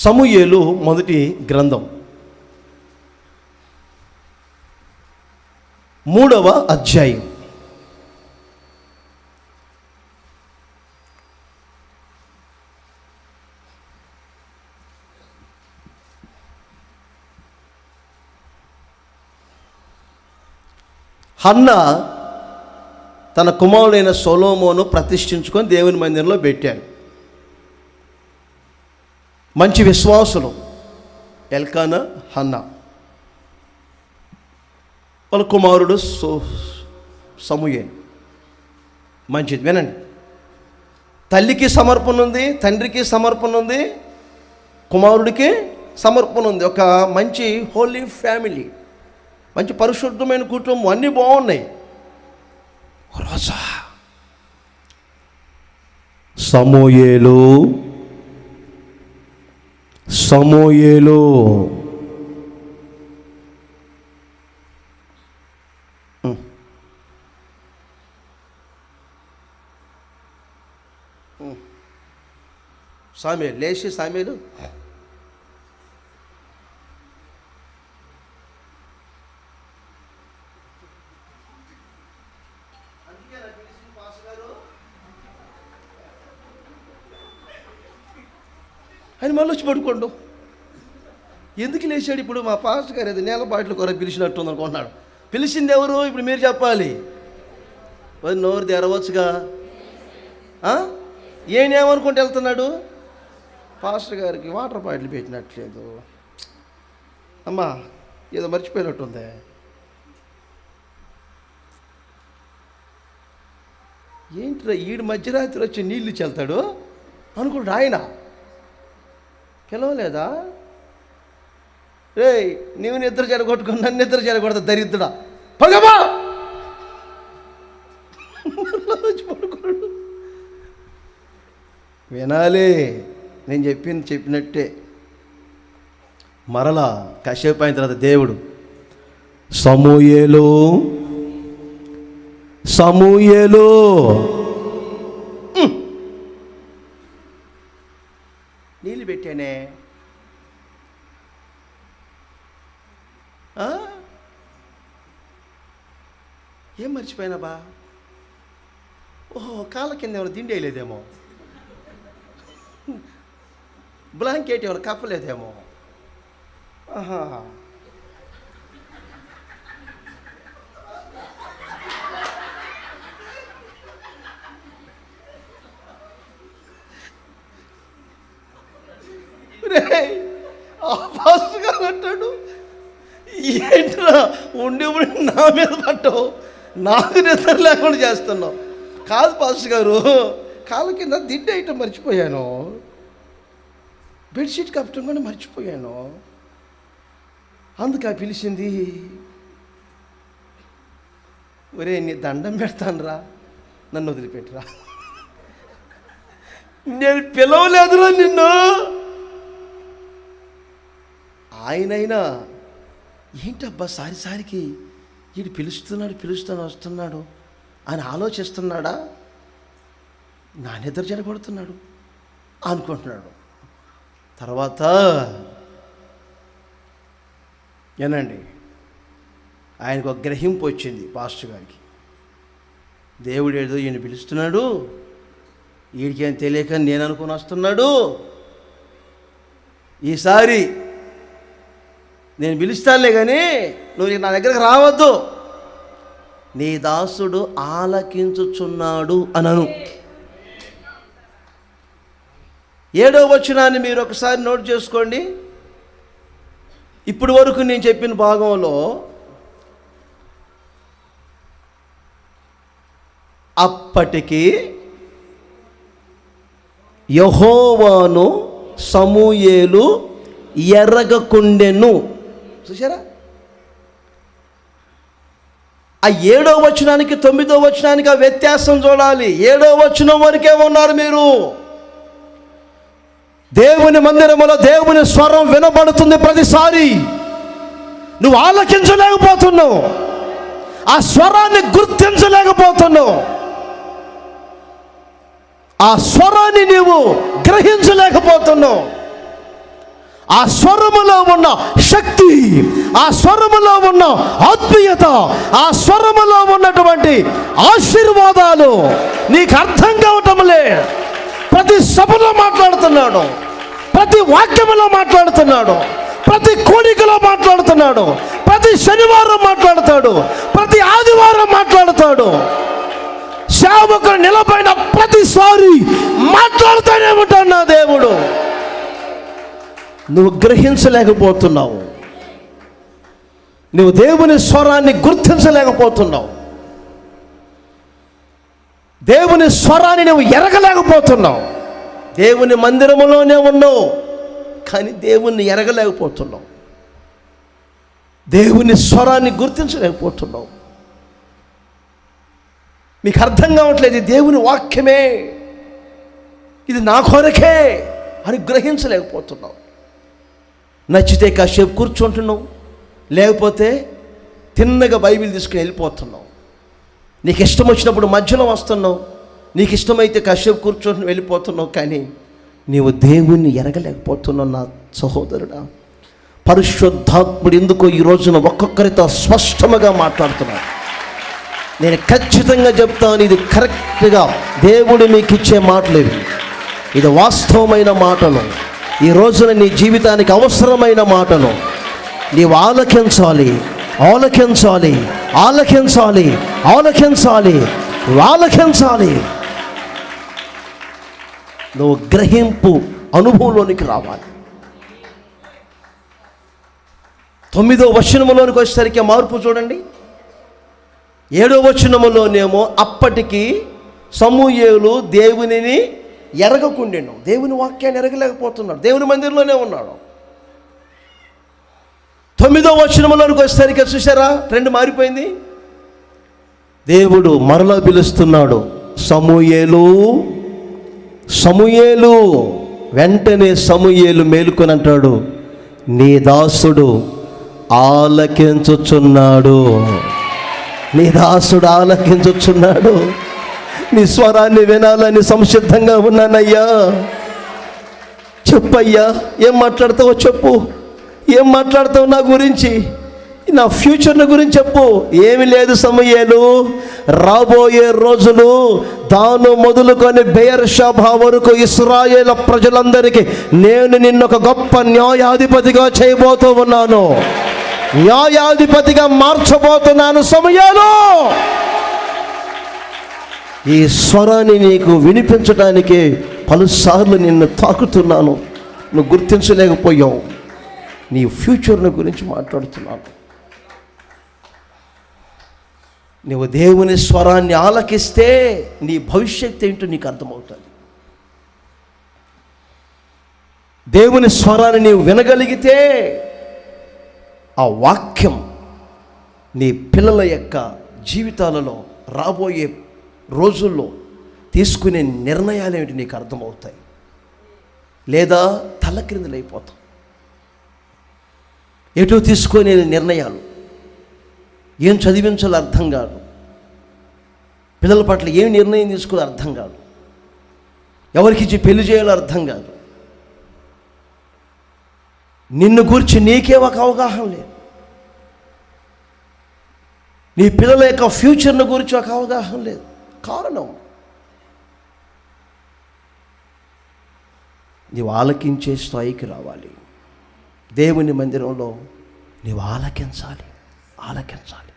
సమూయేలు మొదటి గ్రంథం. మూడవ అధ్యాయం. హన్న తన కుమారుడైన సొలోమోను ప్రతిష్ఠించుకొని దేవుని మందిరంలో పెట్టారు మంచి విశ్వాసులు. ఎల్కానా హన్న. వాళ్ళ కుమారుడు సో సమూయేలు. మంచిది వినండి. తల్లికి సమర్పణ ఉంది తండ్రికి సమర్పణ ఉంది కుమారుడికి సమర్పణ ఉంది. ఒక మంచి హోలీ ఫ్యామిలీ మంచి పరిశుద్ధమైన కుటుంబం అన్నీ బాగున్నాయి. రోజా. సమూయేలు సమోయేలు. ఉం. సామేలు లేచి సామేలు ఆయన మళ్ళీ వచ్చి పడుకోండు. ఎందుకు లేచాడు ఇప్పుడు? మా పాస్టర్ గారు అది నేల బాటిల్ కొర పిలిచినట్టు ఉంది అనుకుంటున్నాడు. పిలిచింది ఎవరు? ఇప్పుడు మీరు చెప్పాలి. మరి నోరు తెరవచ్చుగా? ఏం ఏనేమనుకుంటూ వెళ్తున్నాడు? పాస్టర్ గారికి వాటర్ బాటిల్ పెట్టినట్లేదు. అమ్మా ఏదో మర్చిపోయినట్టుంది. ఏంటిరా ఈడు మధ్యరాత్రి వచ్చి నీళ్ళు చెల్తాడు అనుకుంటాడు ఆయన. పిలవలేదా? రే నీవు నిద్ర చెడగొట్టుకుని నన్ను నిద్ర చెడగొడతా దరిద్రుడా. పగమా పడుకోడు. వినాలి నేను చెప్పింది చెప్పినట్టే. మరలా కాసేపు అయిన తర్వాత దేవుడు సమూయేలో సమూయేలో ఉమ్. నీళ్ళు పెట్టానే ఆ? ఏం మర్చిపోయినా బా? ఓహో కాళ్ళ కింద ఏమైనా దిండి వేయలేదేమో బ్లాంకెట్ ఏమైనా కప్పలేదేమో. ఆహా ఉండి ఉండి నా మీద పట్టవు నాకు నిద్ర లేకుండా చేస్తున్నావు. కాదు పాస్టర్ గారు కాళ్ళ కింద దిడ్డ ఐటమ్ మర్చిపోయాను. బెడ్షీట్ కప్పటం కూడా మర్చిపోయాను. అందుక పిలిచింది ఒరే నీ దండం పెడతానురా నన్ను వదిలిపెట్టురా. నేను పిలవలేదురా నిన్ను. ఆయనైనా ఏంటబ్బా సారి సారికి వీడు పిలుస్తున్నాడు పిలుస్తాను వస్తున్నాడు అని ఆలోచిస్తున్నాడా? నా నిద్ర జరగబడుతున్నాడు అనుకుంటున్నాడు. తర్వాత ఏనండి ఆయనకు ఒక గ్రహింపు వచ్చింది పాస్టర్ గారికి. దేవుడు ఏదో ఈయన పిలుస్తున్నాడు వీడికేం తెలియక నేను అనుకుని వస్తున్నాడు. ఈసారి నేను పిలుస్తానులే కానీ నువ్వు నా దగ్గరకు రావద్దు. నీ దాసుడు ఆలకించుచున్నాడు అనను. ఏడో వచనాన్ని మీరు ఒకసారి నోట్ చేసుకోండి. ఇప్పటి వరకు నేను చెప్పిన భాగంలో అప్పటికి యహోవాను సమూయేలు ఎర్రగకుండెను చూసారా ఆ ఏడో వచనానికి తొమ్మిదో వచనానికి ఆ వ్యత్యాసం చూడాలి. ఏడో వచనం వరకే ఉన్నారు మీరు. దేవుని మందిరములో దేవుని స్వరం వినబడుతుంది ప్రతిసారి. నువ్వు ఆలకించలేకపోతున్నావు. ఆ స్వరాన్ని గుర్తించలేకపోతున్నావు. ఆ స్వరాన్ని నీవు గ్రహించలేకపోతున్నావు. ఆ స్వరములో ఉన్న శక్తి ఆ స్వరములో ఉన్న ఆత్మీయత ఆ స్వరములో ఉన్నటువంటి ఆశీర్వాదాలు నీకు అర్థం కావటంలే ప్రతి సభలో మాట్లాడుతున్నాడు ప్రతి వాక్యములో మాట్లాడుతున్నాడు ప్రతి కోడికలో మాట్లాడుతున్నాడు ప్రతి శనివారం మాట్లాడతాడు ప్రతి ఆదివారం మాట్లాడతాడు. సేవకుడు నిలబడిన ప్రతిసారి మాట్లాడుతూనే ఉంటాడు నా దేవుడు. నువ్వు గ్రహించలేకపోతున్నావు. నువ్వు దేవుని స్వరాన్ని గుర్తించలేకపోతున్నావు. దేవుని స్వరాన్ని నువ్వు ఎరగలేకపోతున్నావు. దేవుని మందిరములోనే ఉన్నావు కానీ దేవుణ్ణి ఎరగలేకపోతున్నావు. దేవుని స్వరాన్ని గుర్తించలేకపోతున్నావు. మీకు అర్థం కావట్లేదు దేవుని వాక్యమే. ఇది నా కొరకే అని గ్రహించలేకపోతున్నావు నచ్చితే కాసేపు కూర్చుంటున్నావు. లేకపోతే తిన్నగా బైబిల్ తీసుకుని వెళ్ళిపోతున్నావు. నీకు ఇష్టం వచ్చినప్పుడు మధ్యలో వస్తున్నావు. నీకు ఇష్టమైతే కాసేపు కూర్చొని వెళ్ళిపోతున్నావు కానీ నీవు దేవుణ్ణి ఎరగలేకపోతున్నావు నా సహోదరుడా. పరిశుద్ధాత్ముడు ఎందుకో ఈ రోజున ఒక్కొక్కరితో స్పష్టముగా మాట్లాడుతున్నాడు. నేను ఖచ్చితంగా చెప్తాను ఇది కరెక్ట్గా దేవుడు మీకు ఇచ్చే మాటలు ఇది వాస్తవమైన మాటలు. ఈ రోజున నీ జీవితానికి అవసరమైన మాటలు నీవు ఆలకించాలి ఆలకించాలి ఆలకించాలి ఆలకించాలి ఆలకించాలి. నువ్వు గ్రహింపు అనుభవంలోనికి రావాలి. తొమ్మిదో వచనములోనికి వచ్చేసరికి మార్పు చూడండి. ఏడో వచనములోనేమో అప్పటికి సమూహేలు దేవునిని ఎరగకుండెను దేవుని వాక్యాన్ని ఎరగలేకపోతున్నాడు. దేవుని మందిరంలోనే ఉన్నాడు. తొమ్మిదో వచనంలోనికి వచ్చేసరికి చూసారా ట్రెండ్ మారిపోయింది. దేవుడు మరలా పిలుస్తున్నాడు సమూయేలు సమూయేలు వెంటనే సమూయేలు మేలుకొని అంటాడు నీ దాసుడు ఆలకించుచున్నాడు. నీ దాసుడు ఆలకించుచున్నాడు. నీ స్వరాన్ని వినాలని సంసిద్ధంగా ఉన్నానయ్యా. చెప్పయ్యా ఏం మాట్లాడతావో చెప్పు. ఏం మాట్లాడతావు నా గురించి? నా ఫ్యూచర్ని గురించి చెప్పు. ఏమి లేదు సమయాలు. రాబోయే రోజులు తాను మొదలుకొని బెయర్షాబా వరకు ఇస్రాయేల ప్రజలందరికీ నేను నిన్నొక ఒక గొప్ప న్యాయాధిపతిగా చేయబోతూ ఉన్నాను. న్యాయాధిపతిగా మార్చబోతున్నాను సమయాలు. ఈ స్వరాన్ని నీకు వినిపించడానికే పలుసార్లు నిన్ను తాకుతున్నాను. నువ్వు గుర్తించలేకపోయావు. నీ ఫ్యూచర్ను గురించి మాట్లాడుతున్నాను. నువ్వు దేవుని స్వరాన్ని ఆలకిస్తే నీ భవిష్యత్తు ఏంటో నీకు అర్థమవుతుంది. దేవుని స్వరాన్ని నీవు వినగలిగితే ఆ వాక్యం నీ పిల్లల యొక్క జీవితాలలో రాబోయే రోజుల్లో తీసుకునే నిర్ణయాలు ఏమిటి నీకు అర్థమవుతాయి? లేదా తల తలక్రిందులైపోతావు ఎటు తీసుకునే నిర్ణయాలు? ఏం చదివించాలో అర్థం కాదు. పిల్లల పట్ల ఏం నిర్ణయం తీసుకోవాలో అర్థం కాదు. ఎవరికి ఇచ్చి పెళ్ళి చేయాలో అర్థం కాదు. నిన్ను గురించి నీకే ఒక అవగాహన లేదు. నీ పిల్లల యొక్క ఫ్యూచర్ను గురించి ఒక అవగాహన లేదు. కారణం. నీవు ఆలకించే స్థాయికి రావాలి. దేవుని మందిరంలో నీవు ఆలకించాలి. ఆలకించాలి.